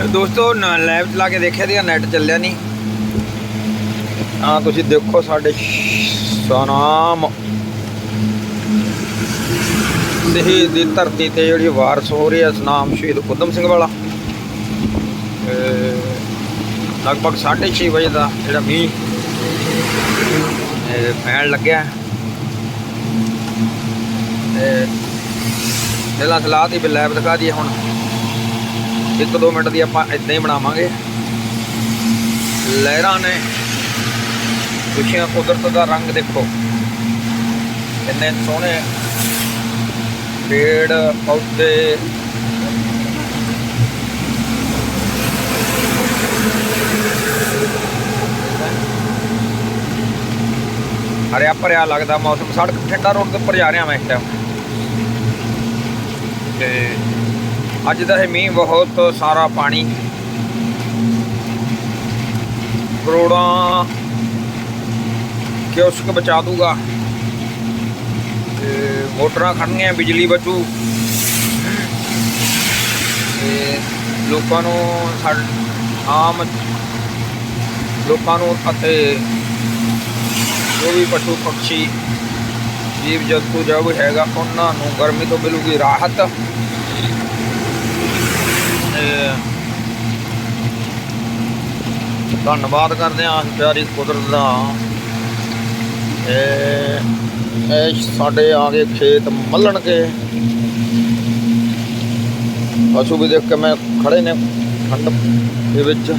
ਦੋਸਤੋ ਲਾਈਵ ਚਲਾ ਕੇ ਦੇਖਿਆ ਦੀ ਨੈਟ ਚੱਲਿਆ ਨਹੀਂ। ਆ ਤੁਸੀਂ ਦੇਖੋ ਸਾਡੇ ਸਨਾਮ। ਦੇਹੀ ਦੀ ਧਰਤੀ ਤੇ ਜਿਹੜੀ ਵਾਰਸ ਹੋ ਰਹੀ ਹੈ, ਸਨਾਮ ਸ਼ਹੀਦ ਉਦਮ ਸਿੰਘ ਵਾਲਾ। ਤੇ ਲਗਭਗ 6:30 ਵਜੇ ਦਾ ਜਿਹੜਾ ਮੀਂਹ, ਇਹ ਪੈਣ ਲੱਗਿਆ। ਤੇ ਪਹਿਲਾਂ ਸਲਾਹ ਦੀ ਵੀ ਲੈਬ ਦਿਖਾ ਦਈਏ ਹੁਣ। ਇੱਕ ਦੋ ਮਿੰਟ ਦੀ ਆਪਾਂ ਇਦਾਂ ਹੀ ਬਣਾਵਾਂਗੇ। ਲਹਿਰਾਂ ਨੇ ਖੁਸ਼ੀਆਂ, ਕੁਦਰਤ ਦਾ ਰੰਗ ਦੇਖੋ। ਕਿੰਨੇ ਸੋਹਣੇ ਪੇੜ, ਪੌਦੇ। ਹਰਿਆ ਭਰਿਆ ਲੱਗਦਾ ਮੌਸਮ। ਸੜਕ ਠੰਡਾ ਰੋਡ ਦੇ ਉੱਪਰ ਜਾ ਰਿਹਾ ਮੈਂ ਇਸ ਟਾਈਮ ਤੇ ਅੱਜ ਦਾ ਇਹ ਮੀਂਹ ਬਹੁਤ ਸਾਰਾ ਪਾਣੀ। ਕਰੋੜਾਂ ਕਿਉਸਕ ਬਚਾ ਦੂਗਾ। ਤੇ ਮੋਟਰਾਂ ਖੜਨੀਆਂ ਬਿਜਲੀ ਬਚੂ ਤੇ ਲੋਕਾਂ ਨੂੰ ਸਾਡ- ਆਮ ਲੋਕਾਂ ਨੂੰ ਅਤੇ ਜੋ ਵੀ ਪਸ਼ੂ ਪੰਛੀ ਜੀਵ ਜੰਤੂ ਜੋ ਵੀ ਹੈਗਾ, ਉਹਨਾਂ ਨੂੰ ਗਰਮੀ ਤੋਂ ਮਿਲੂਗੀ ਰਾਹਤ। ਧੰਨਵਾਦ ਕਰਦੇ ਹਾਂ ਪਿਆਰੀ ਕੁਦਰਤ ਦਾ। ਇਹ ਇਹ ਸਾਡੇ ਆ ਗਏ ਖੇਤ ਮੱਲਣ ਕੇ ਪਸ਼ੂ ਵੀ ਦੇਖ ਕੇ ਮੈਂ ਖੜੇ ਨੇ ਠੰਡ ਦੇ ਵਿੱਚ।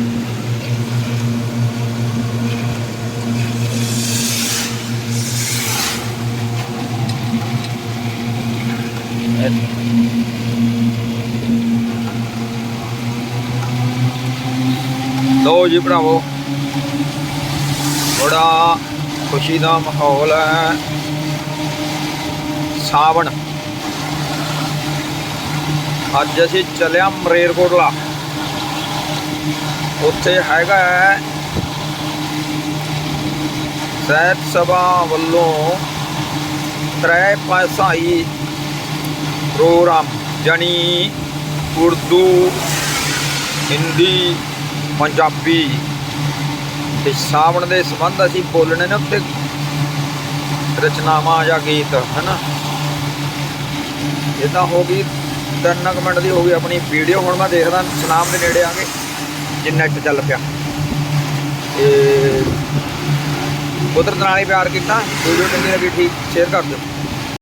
ਲਓ ਜੀ ਭਰਾਵੋ। ਬੜਾ ਖੁਸ਼ੀ ਦਾ ਮਾਹੌਲ ਹੈ। ਸਾਵਣ। ਅੱਜ ਅਸੀਂ ਚੱਲਿਆ ਮਰੇਰਕੋਟਲਾ। ਉੱਥੇ ਹੈਗਾ ਹੈ ਸਹਿਤ ਸਭਾ ਵੱਲੋਂ ਤ੍ਰੈ ਪਾਸਾਈ ਪ੍ਰੋਗਰਾਮ ਜਾਨੀ ਉਰਦੂ, ਹਿੰਦੀ ਪੰਜਾਬੀ ਤੇ ਸਾਵਣ ਦੇ ਸੰਬੰਧ ਅਸੀਂ ਬੋਲਣੇ ਨੇ ਉੱਤੇ ਰਚਨਾਵਾਂ ਜਾਂ ਗੀਤ, ਹਨਾ? ਇਹ ਤਾਂ ਹੋ ਗਈ, ਤਿੰਨ ਕੁ ਮਿੰਟ ਦੀ ਹੋ ਗਈ ਆਪਣੀ ਵੀਡੀਓ ਹੁਣ ਮੈਂ ਦੇਖਦਾ ਸਨਾਮ ਦੇ ਨੇੜੇ ਆ ਕੇ ਜੇ ਨੈਟ ਚੱਲ ਪਿਆ। ਤੇ ਕੁਦਰਤ ਨਾਲ ਹੀ ਪਿਆਰ ਕੀਤਾ ਵੀਡੀਓ ਚੰਗੀ ਲੱਗੀ, ਠੀਕ ਸ਼ੇਅਰ ਕਰ ਦਿਓ।